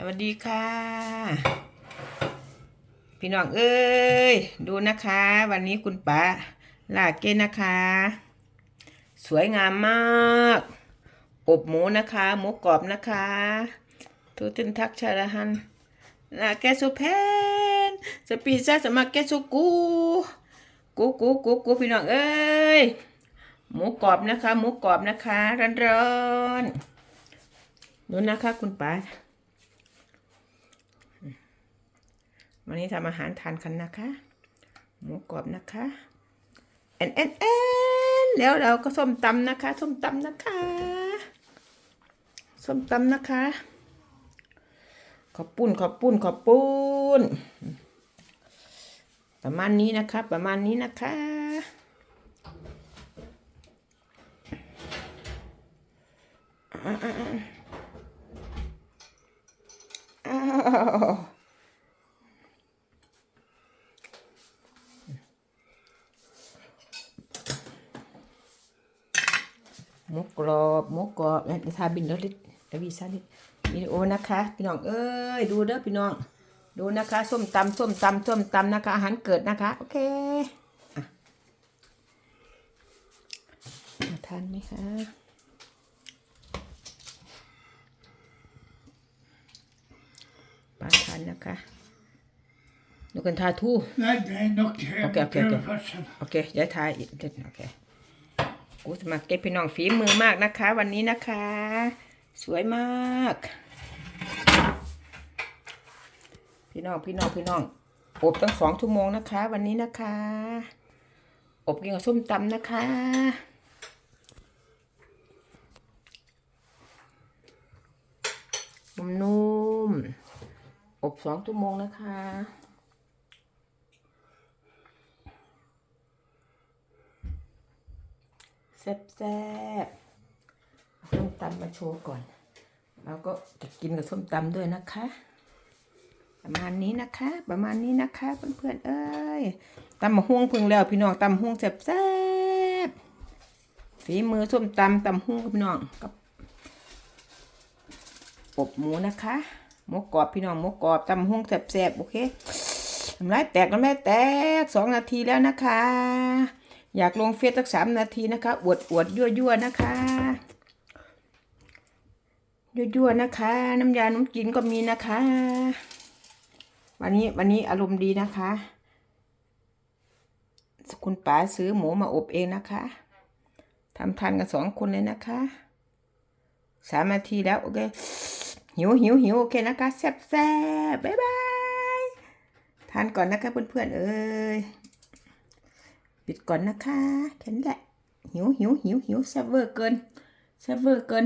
สวัสดีค่ะ พี่น้องเอ้ย ดูนะคะ วันนี้คุณป๋าลากเก้นนะคะ สวยงามมากอบหมูนะคะ หมูกรอบนะคะทูตินทักชาลหันลาแกสุเพนสปีซ่าสมัครแกสุกูกูกูกูกูพี่น้องเอ้ยหมูกรอบนะคะ หมูกรอบนะคะร้อนๆดูนะคะคุณป๋า วันนี้ทำอาหารทานกันนะคะ หมูกรอบนะคะแอนแอนแอนแล้วเราก็ส้มตำนะคะ ส้มตำนะคะ ส้มตำนะคะ ขอบปุ้นขอบปุ้นขอบปุ้น ประมาณนี้นะคะ ประมาณนี้นะคะอ้าว หมูกรอบหมูกรอบเนี่ยทาบินแล้วลิดวีซ่าลิวิดีโอนะคะพี่น้องเอ้ยดูเด้อพี่น้อง ดูนะคะส้มตำส้มตำส้มตำนะคะอาหารเกิดนะคะโอเคอะมาทานไหมคะปาทานนะคะดูกันทาทู่ Nej, det är nog det. Okej, okej, okej. Först. โอเคเดี๋ยวทายอีกนิดโอเค กูสมัครเก็บพี่น้องฝีมือมากนะคะ วันนี้นะคะ สวยมาก พี่น้องพี่น้องพี่น้อง อบตั้งสองชั่วโมงนะคะ วันนี้นะคะ อบกินกับส้มตำนะคะนุ่มๆอบสองชั่วโมงนะคะ แซ่บๆเอาส้มตำมาโชว์ก่อนแล้วก็จะกินกับส้มตำด้วยนะคะ ประมาณนี้นะคะ ประมาณนี้นะคะเพื่อนๆเอ้ยตำมะฮวงพึ่งแล้วพี่น้องตำมะฮวงแซ่บๆฝีมือส้มตำตำฮวงพี่น้องกับอบหมูนะคะหมูกรอบพี่น้องหมูกรอบตำมะฮวงแซ่บๆโอเคน้ำลายแตกน้ำลายแตกสองนาทีแล้วนะคะ อยากลงเฟซสักสามนาทีนะคะอวดอวดยั่วยั่วนะคะ ยั่วยั่วนะคะ น้ำยาน้ำกินก็มีนะคะ วันนี้วันนี้อารมณ์ดีนะคะคุณป๋าซื้อหมูมาอบเองนะคะทำทานกันสองคนเลยนะคะสามนาทีแล้วโอเคหิวหิวหิวโอเคนะคะแซ่บแซ่บบ๊ายบายทานก่อนนะคะเพื่อนๆเอ้ย ปิดก่อนนะคะแค่นี้แหละหิวหิวหิวหิวแซ่บเวอร์เกินแซ่บเวอร์เกิน